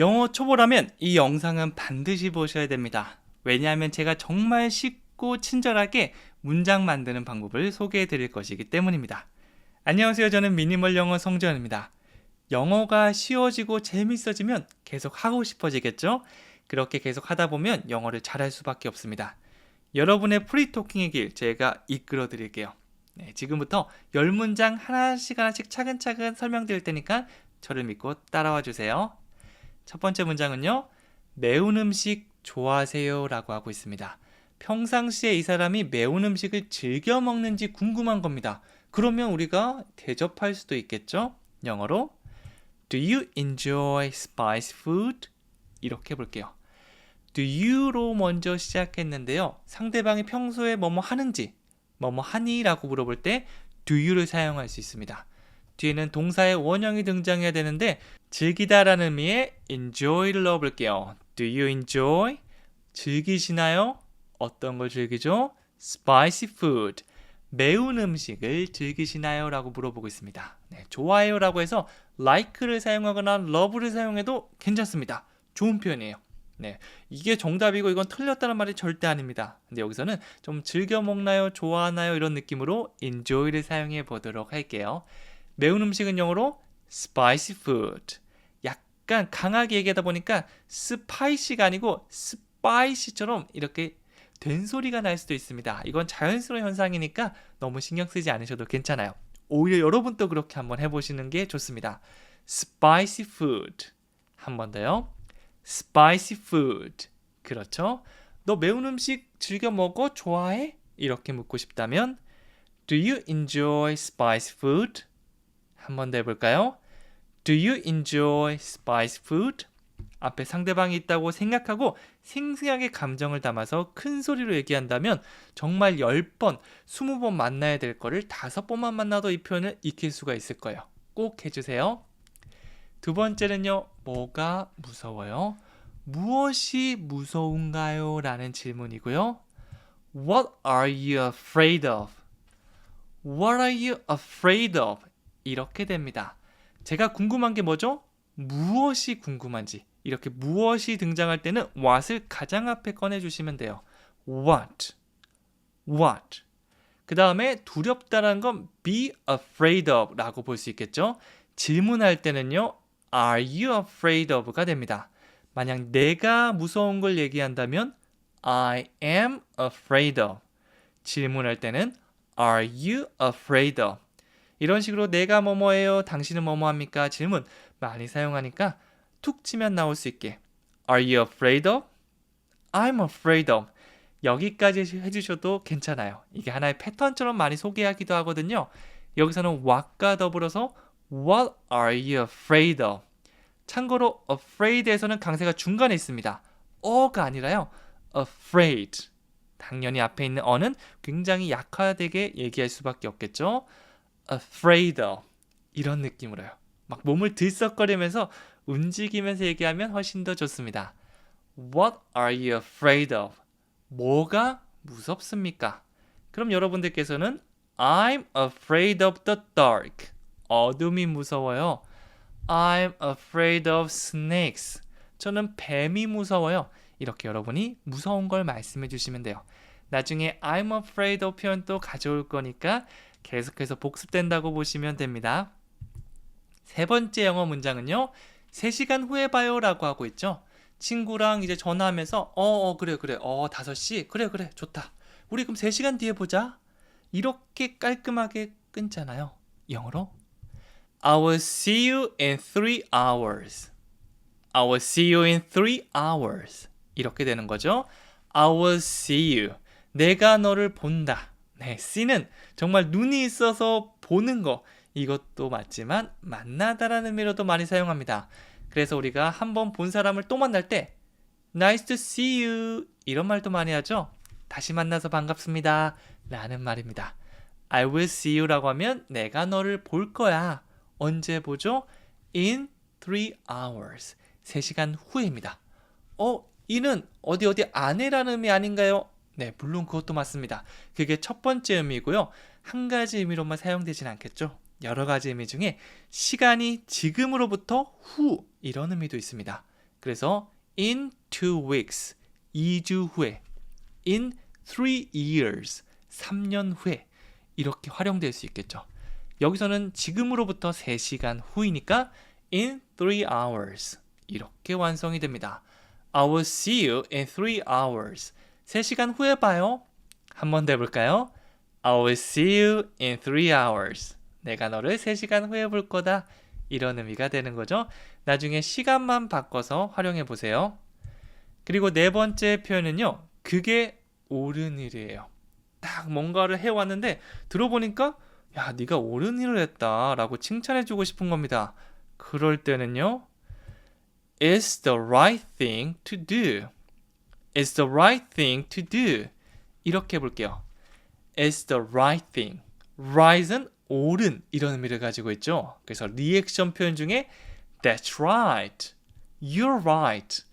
영어 초보라면 이 영상은 반드시 보셔야 됩니다. 왜냐하면 제가 정말 쉽고 친절하게 문장 만드는 방법을 소개해 드릴 것이기 때문입니다. 안녕하세요. 저는 미니멀 영어 성재현입니다. 영어가 쉬워지고 재밌어지면 계속 하고 싶어지겠죠? 그렇게 계속 하다 보면 영어를 잘할 수밖에 없습니다. 여러분의 프리토킹의 길 제가 이끌어 드릴게요. 네, 지금부터 10문장 하나씩 하나씩 차근차근 설명드릴 테니까 저를 믿고 따라와 주세요. 첫 번째 문장은요. 매운 음식 좋아하세요? 라고 하고 있습니다. 평상시에 이 사람이 매운 음식을 즐겨 먹는지 궁금한 겁니다. 그러면 우리가 대접할 수도 있겠죠? 영어로 Do you enjoy spicy food? 이렇게 볼게요. Do you로 먼저 시작했는데요. 상대방이 평소에 뭐뭐 하는지, 뭐뭐 하니? 라고 물어볼 때 do you를 사용할 수 있습니다. 뒤에는 동사의 원형이 등장해야 되는데 즐기다라는 의미의 enjoy를 넣어볼게요. Do you enjoy? 즐기시나요? 어떤 걸 즐기죠? Spicy food. 매운 음식을 즐기시나요? 라고 물어보고 있습니다. 네, 좋아해요 라고 해서 like를 사용하거나 love를 사용해도 괜찮습니다. 좋은 표현이에요. 네, 이게 정답이고 이건 틀렸다는 말이 절대 아닙니다. 근데 여기서는 좀 즐겨 먹나요? 좋아하나요? 이런 느낌으로 enjoy를 사용해 보도록 할게요. 매운 음식은 영어로 spicy food. 약간 강하게 얘기하다 보니까 스파이시가 아니고 스파이시처럼 이렇게 된 소리가 날 수도 있습니다. 이건 자연스러운 현상이니까 너무 신경 쓰지 않으셔도 괜찮아요. 오히려 여러분도 그렇게 한번 해보시는 게 좋습니다. spicy food. 한 번 더요. spicy food. 그렇죠? 너 매운 음식 즐겨 먹어? 좋아해? 이렇게 묻고 싶다면 Do you enjoy spicy food? 한 번 더 해볼까요? Do you enjoy spicy food? 앞에 상대방이 있다고 생각하고 생생하게 감정을 담아서 큰 소리로 얘기한다면 정말 10번, 20번 만나야 될 거를 5번만 만나도 이 표현을 익힐 수가 있을 거예요. 꼭 해주세요. 두 번째는요, 뭐가 무서워요? 무엇이 무서운가요? 라는 질문이고요. What are you afraid of? What are you afraid of? 이렇게 됩니다. 제가 궁금한 게 뭐죠? 무엇이 궁금한지. 이렇게 무엇이 등장할 때는 what을 가장 앞에 꺼내주시면 돼요. What? What? 그 다음에 두렵다라는 건 be afraid of 라고 볼 수 있겠죠? 질문할 때는요, are you afraid of가 됩니다. 만약 내가 무서운 걸 얘기한다면 I am afraid of. 질문할 때는 are you afraid of? 이런 식으로 내가 뭐뭐해요, 당신은 뭐뭐합니까? 질문 많이 사용하니까 툭 치면 나올 수 있게 Are you afraid of? I'm afraid of. 여기까지 해주셔도 괜찮아요. 이게 하나의 패턴처럼 많이 소개하기도 하거든요. 여기서는 what과 더불어서 What are you afraid of? 참고로 afraid에서는 강세가 중간에 있습니다. 어가 아니라요. afraid. 당연히 앞에 있는 어는 굉장히 약화되게 얘기할 수밖에 없겠죠. Afraid of. 이런 느낌으로요. 막 몸을 들썩거리면서 움직이면서 얘기하면 훨씬 더 좋습니다. What are you afraid of? 뭐가 무섭습니까? 그럼 여러분들께서는 I'm afraid of the dark. 어둠이 무서워요. I'm afraid of snakes. 저는 뱀이 무서워요. 이렇게 여러분이 무서운 걸 말씀해 주시면 돼요. 나중에 I'm afraid of 표현도 가져올 거니까 계속해서 복습된다고 보시면 됩니다. 세 번째 영어 문장은요. 3시간 후에 봐요 라고 하고 있죠. 친구랑 이제 전화하면서 어, 어 그래 그래 어 5시 그래 그래 좋다. 우리 그럼 3시간 뒤에 보자. 이렇게 깔끔하게 끊잖아요. 영어로 I will see you in 3 hours. I will see you in 3 hours. 이렇게 되는 거죠. I will see you. 내가 너를 본다. 네, see는 정말 눈이 있어서 보는 거. 이것도 맞지만 만나다라는 의미로도 많이 사용합니다. 그래서 우리가 한번 본 사람을 또 만날 때 Nice to see you 이런 말도 많이 하죠. 다시 만나서 반갑습니다. 라는 말입니다. I will see you라고 하면 내가 너를 볼 거야. 언제 보죠? In 3 hours. 3시간 후입니다. 어, 이는 어디 어디 안에라는 의미 아닌가요? 네, 물론 그것도 맞습니다. 그게 첫 번째 의미고요. 한 가지 의미로만 사용되진 않겠죠. 여러 가지 의미 중에 시간이 지금으로부터 후 이런 의미도 있습니다. 그래서 in two weeks 2주 후에 in three years 3년 후에 이렇게 활용될 수 있겠죠. 여기서는 지금으로부터 3시간 후이니까 in 3 hours 이렇게 완성이 됩니다. I will see you in 3 hours. 3시간 후에 봐요. 한 번더 해볼까요? I will see you in 3 hours. 내가 너를 3시간 후에 볼 거다. 이런 의미가 되는 거죠. 나중에 시간만 바꿔서 활용해 보세요. 그리고 네 번째 표현은요. 그게 옳은 일이에요. 딱 뭔가를 해왔는데 들어보니까 야 네가 옳은 일을 했다라고 칭찬해 주고 싶은 겁니다. 그럴 때는요. It's the right thing to do. It's the right thing to do. 이렇게 해볼게요. It's the right thing. Right은 옳은 이런 의미를 가지고 있죠. 그래서 리액션 표현 중에 That's right. You're right.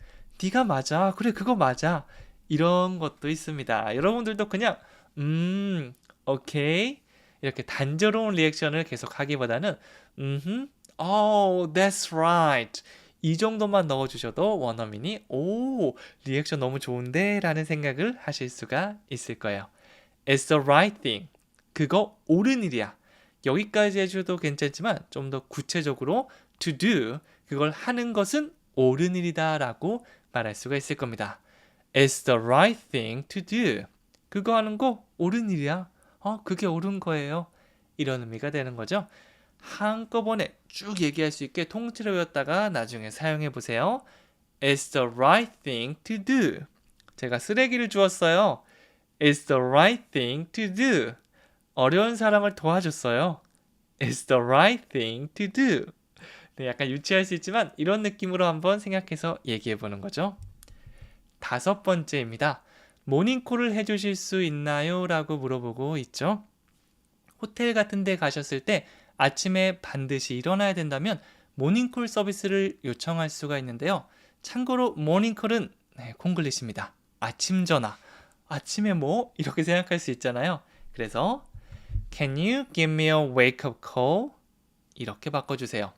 네가 맞아. 그래 그거 맞아. 이런 것도 있습니다. 여러분들도 그냥 음, 오케이. 이렇게 단조로운 리액션을 계속 하기보다는 음, oh, that's right. 이 정도만 넣어주셔도 원어민이 오 리액션 너무 좋은데 라는 생각을 하실 수가 있을 거예요. It's the right thing. 그거 옳은 일이야. 여기까지 해줘도 괜찮지만 좀 더 구체적으로 to do 그걸 하는 것은 옳은 일이다 라고 말할 수가 있을 겁니다. It's the right thing to do. 그거 하는 거 옳은 일이야. 어, 그게 옳은 거예요. 이런 의미가 되는 거죠. 한꺼번에 쭉 얘기할 수 있게 통째로 외웠다가 나중에 사용해 보세요. It's the right thing to do. 제가 쓰레기를 주었어요. It's the right thing to do. 어려운 사람을 도와줬어요. It's the right thing to do. 네, 약간 유치할 수 있지만 이런 느낌으로 한번 생각해서 얘기해 보는 거죠. 다섯 번째입니다. 모닝콜을 해주실 수 있나요? 라고 물어보고 있죠. 호텔 같은 데 가셨을 때 아침에 반드시 일어나야 된다면 모닝콜 서비스를 요청할 수가 있는데요. 참고로 모닝콜은 네, 콩글리시입니다. 아침 전화. 아침에 뭐? 이렇게 생각할 수 있잖아요. 그래서 Can you give me a wake up call? 이렇게 바꿔주세요.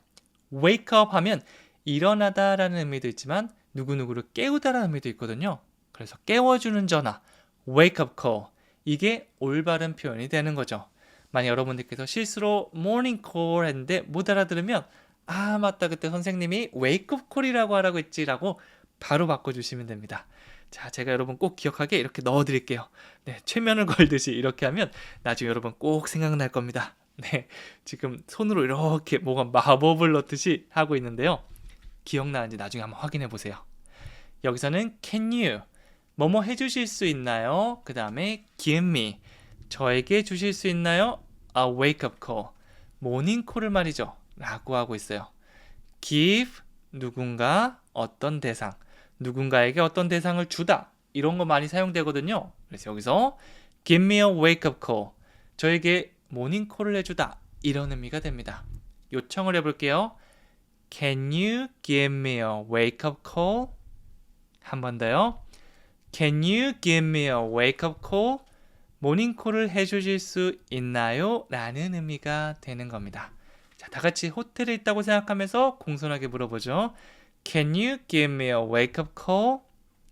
wake up 하면 일어나다 라는 의미도 있지만 누구누구를 깨우다 라는 의미도 있거든요. 그래서 깨워주는 전화, wake up call. 이게 올바른 표현이 되는 거죠. 만약 여러분들께서 실수로 morning call 했는데 못 알아들으면 아 맞다 그때 선생님이 wake up call이라고 하라고 했지라고 바로 바꿔주시면 됩니다. 자, 제가 여러분 꼭 기억하게 이렇게 넣어드릴게요. 네, 최면을 걸듯이 이렇게 하면 나중에 여러분 꼭 생각날 겁니다. 네, 지금 손으로 이렇게 뭐가 마법을 넣듯이 하고 있는데요. 기억나는지 나중에 한번 확인해 보세요. 여기서는 can you 뭐뭐 해주실 수 있나요? 그 다음에 give me 저에게 주실 수 있나요? A wake up call 모닝 콜을 말이죠. 라고 하고 있어요. give 누군가 어떤 대상 누군가에게 어떤 대상을 주다 이런 거 많이 사용되거든요. 그래서 여기서 give me a wake up call 저에게 모닝 콜을 해주다 이런 의미가 됩니다. 요청을 해볼게요. Can you give me a wake up call? 한 번 더요. Can you give me a wake up call? 모닝콜을 해주실 수 있나요? 라는 의미가 되는 겁니다. 자, 다 같이 호텔에 있다고 생각하면서 공손하게 물어보죠. Can you give me a wake up call?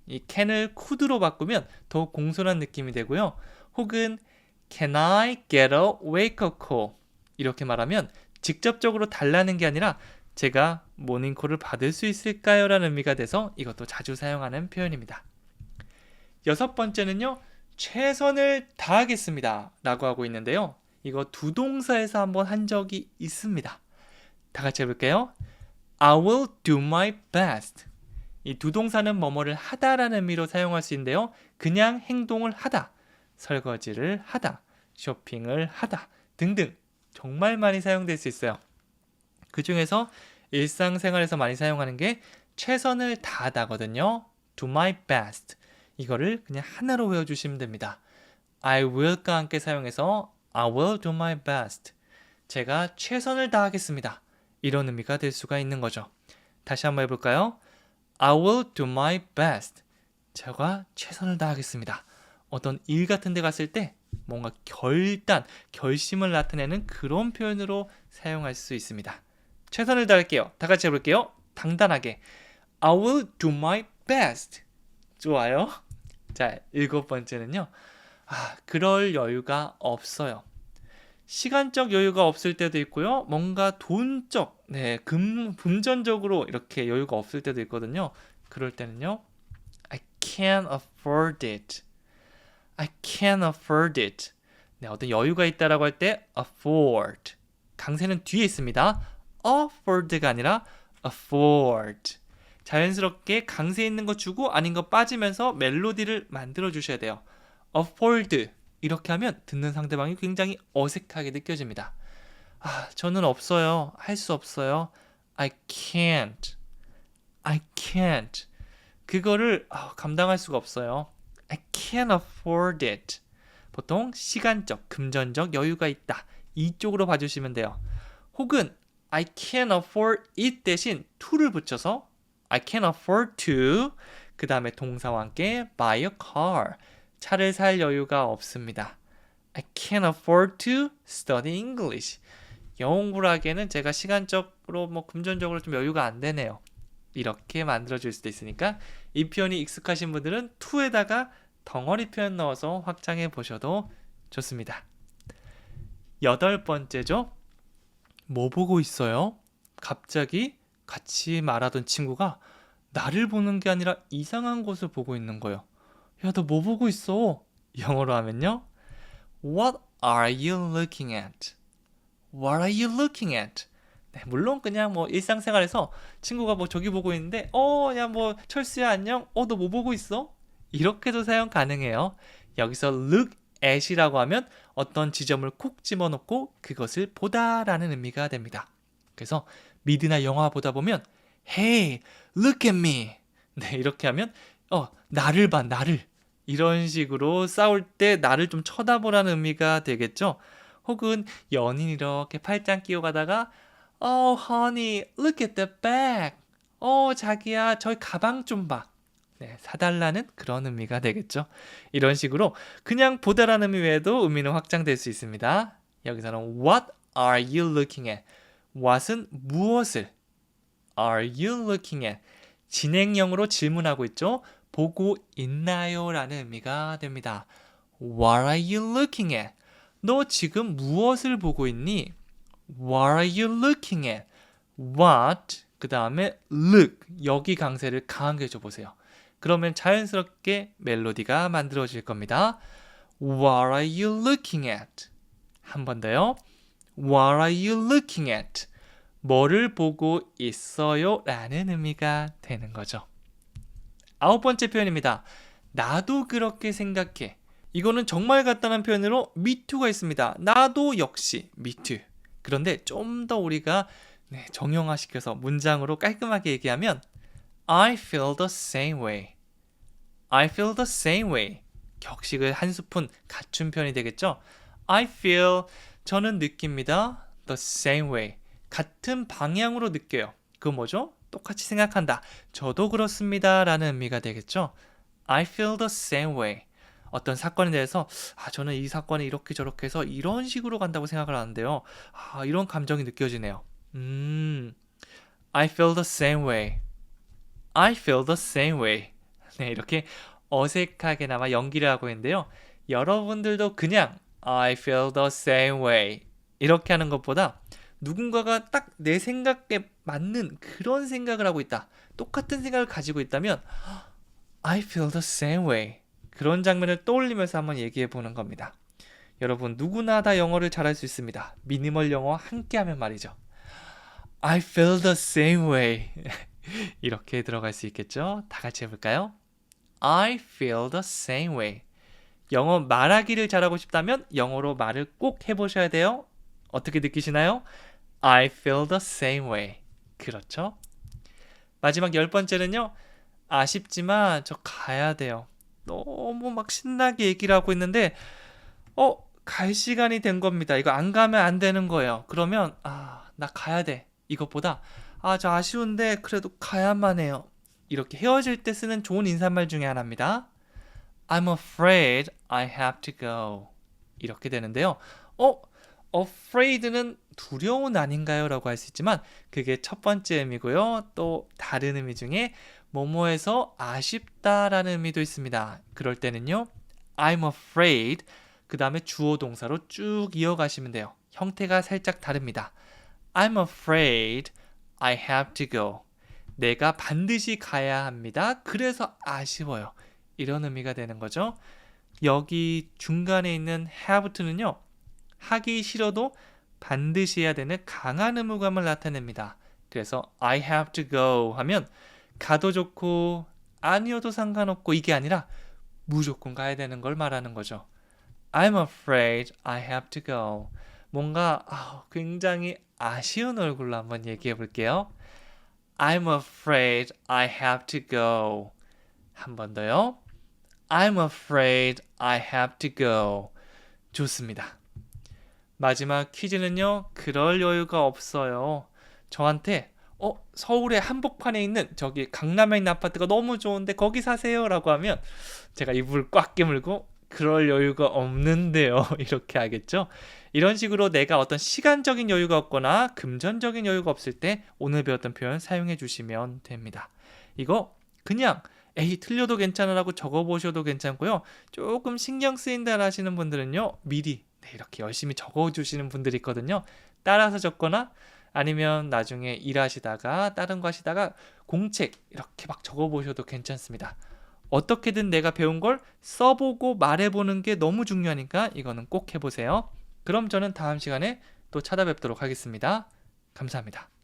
이 can을 could로 바꾸면 더 공손한 느낌이 되고요. 혹은 Can I get a wake up call? 이렇게 말하면 직접적으로 달라는 게 아니라 제가 모닝콜을 받을 수 있을까요? 라는 의미가 돼서 이것도 자주 사용하는 표현입니다. 여섯 번째는요. 최선을 다하겠습니다. 라고 하고 있는데요. 이거 두 동사에서 한번 한 적이 있습니다. 다 같이 해볼게요. I will do my best. 이 두 동사는 뭐뭐를 하다라는 의미로 사용할 수 있는데요. 그냥 행동을 하다, 설거지를 하다, 쇼핑을 하다 등등 정말 많이 사용될 수 있어요. 그 중에서 일상생활에서 많이 사용하는 게 최선을 다하다거든요. do my best. 이거를 그냥 하나로 외워주시면 됩니다. I will과 함께 사용해서 I will do my best. 제가 최선을 다하겠습니다. 이런 의미가 될 수가 있는 거죠. 다시 한번 해볼까요? I will do my best. 제가 최선을 다하겠습니다. 어떤 일 같은 데 갔을 때 뭔가 결단, 결심을 나타내는 그런 표현으로 사용할 수 있습니다. 최선을 다할게요. 다 같이 해볼게요. 당당하게. I will do my best. 좋아요. 자, 일곱 번째는요. 아, 그럴 여유가 없어요. 시간적 여유가 없을 때도 있고요. 뭔가 돈적, 네, 금, 금전적으로 이렇게 여유가 없을 때도 있거든요. 그럴 때는요. I can't afford it. I can't afford it. 네, 어떤 여유가 있다라고 할 때 afford. 강세는 뒤에 있습니다. afford가 아니라 afford. 자연스럽게 강세 있는 거 주고 아닌 거 빠지면서 멜로디를 만들어 주셔야 돼요. afford 이렇게 하면 듣는 상대방이 굉장히 어색하게 느껴집니다. 아, 저는 없어요. 할 수 없어요. I can't. I can't. 그거를 아, 감당할 수가 없어요. I can't afford it. 보통 시간적, 금전적 여유가 있다. 이쪽으로 봐주시면 돼요. 혹은 I can't afford it 대신 to를 붙여서 I can't afford to 그 다음에 동사와 함께 buy a car 차를 살 여유가 없습니다. I can't afford to study English. 영어 공부를 하기에는 제가 시간적으로 뭐 금전적으로 좀 여유가 안 되네요. 이렇게 만들어 줄 수도 있으니까 이 표현이 익숙하신 분들은 to에다가 덩어리 표현 넣어서 확장해 보셔도 좋습니다. 여덟 번째죠. 뭐 보고 있어요? 갑자기 같이 말하던 친구가 나를 보는 게 아니라 이상한 곳을 보고 있는 거예요. 야, 너 뭐 보고 있어? 영어로 하면요. What are you looking at? What are you looking at? 네, 물론 그냥 뭐 일상생활에서 친구가 뭐 저기 보고 있는데 어, 야 뭐 철수야 안녕? 어, 너 뭐 보고 있어? 이렇게도 사용 가능해요. 여기서 look at이라고 하면 어떤 지점을 콕 집어넣고 그것을 보다라는 의미가 됩니다. 그래서 미드나 영화 보다 보면 Hey, look at me. 네, 이렇게 하면 어, 나를 봐, 나를. 이런 식으로 싸울 때 나를 좀 쳐다보라는 의미가 되겠죠. 혹은 연인 이렇게 팔짱 끼워 가다가 Oh, honey, look at the bag. 어, 자기야, 저희 가방 좀 봐. 네, 사달라는 그런 의미가 되겠죠. 이런 식으로 그냥 보다라는 의미 외에도 의미는 확장될 수 있습니다. 여기서는 What are you looking at? What은 무엇을? Are you looking at? 진행형으로 질문하고 있죠. 보고 있나요? 라는 의미가 됩니다. What are you looking at? 너 지금 무엇을 보고 있니? What are you looking at? What 그 다음에 look 여기 강세를 강하게 줘보세요. 그러면 자연스럽게 멜로디가 만들어질 겁니다. What are you looking at? 한 번 더요. What are you looking at? 뭐를 보고 있어요? 라는 의미가 되는 거죠. 아홉 번째 표현입니다. 나도 그렇게 생각해. 이거는 정말 간단한 표현으로 too가 있습니다. 나도 역시 too. 그런데 좀 더 우리가 네, 정형화시켜서 문장으로 깔끔하게 얘기하면 I feel the same way. I feel the same way. 격식을 한 스푼 갖춘 표현이 되겠죠? I feel 저는 느낍니다. the same way. 같은 방향으로 느껴요. 그 뭐죠? 똑같이 생각한다. 저도 그렇습니다. 라는 의미가 되겠죠? I feel the same way. 어떤 사건에 대해서 아 저는 이 사건이 이렇게 저렇게 해서 이런 식으로 간다고 생각을 하는데요. 아 이런 감정이 느껴지네요. 음. I feel the same way. I feel the same way. 네, 이렇게 어색하게나마 연기를 하고 있는데요. 여러분들도 그냥 I feel the same way. 이렇게 하는 것보다 누군가가 딱 내 생각에 맞는 그런 생각을 하고 있다. 똑같은 생각을 가지고 있다면 I feel the same way. 그런 장면을 떠올리면서 한번 얘기해 보는 겁니다. 여러분 누구나 다 영어를 잘할 수 있습니다. 미니멀 영어 함께 하면 말이죠. I feel the same way. 이렇게 들어갈 수 있겠죠? 다 같이 해볼까요? I feel the same way. 영어 말하기를 잘하고 싶다면 영어로 말을 꼭 해보셔야 돼요. 어떻게 느끼시나요? I feel the same way. 그렇죠? 마지막 열 번째는요. 아쉽지만 저 가야 돼요. 너무 막 신나게 얘기를 하고 있는데 어, 갈 시간이 된 겁니다. 이거 안 가면 안 되는 거예요. 그러면 아, 나 가야 돼. 이것보다 아, 저 아쉬운데 그래도 가야만 해요. 이렇게 헤어질 때 쓰는 좋은 인사말 중에 하나입니다. I'm afraid I have to go. 이렇게 되는데요. 어, afraid는 두려운 아닌가요? 라고 할 수 있지만 그게 첫 번째 의미고요. 또 다른 의미 중에 뭐뭐에서 아쉽다라는 의미도 있습니다. 그럴 때는요. I'm afraid 그 다음에 주어 동사로 쭉 이어가시면 돼요. 형태가 살짝 다릅니다. I'm afraid I have to go. 내가 반드시 가야 합니다. 그래서 아쉬워요. 이런 의미가 되는 거죠. 여기 중간에 있는 have to는요. 하기 싫어도 반드시 해야 되는 강한 의무감을 나타냅니다. 그래서 I have to go 하면 가도 좋고 아니어도 상관없고 이게 아니라 무조건 가야 되는 걸 말하는 거죠. I'm afraid I have to go. 뭔가 아, 굉장히 아쉬운 얼굴로 한번 얘기해 볼게요. I'm afraid I have to go. 한 번 더요. I'm afraid I have to go. 좋습니다. 마지막 퀴즈는요. 그럴 여유가 없어요. 저한테 어 서울의 한복판에 있는 저기 강남에 있는 아파트가 너무 좋은데 거기 사세요라고 하면 제가 입을 꽉 깨물고 그럴 여유가 없는데요. 이렇게 하겠죠. 이런 식으로 내가 어떤 시간적인 여유가 없거나 금전적인 여유가 없을 때 오늘 배웠던 표현 사용해 주시면 됩니다. 이거 그냥 에이 틀려도 괜찮으라고 적어 보셔도 괜찮고요. 조금 신경 쓰인다 하시는 분들은요. 미리 네, 이렇게 열심히 적어 주시는 분들이 있거든요. 따라서 적거나 아니면 나중에 일하시다가 다른 거 하시다가 공책 이렇게 막 적어 보셔도 괜찮습니다. 어떻게든 내가 배운 걸 써보고 말해보는 게 너무 중요하니까 이거는 꼭 해보세요. 그럼 저는 다음 시간에 또 찾아뵙도록 하겠습니다. 감사합니다.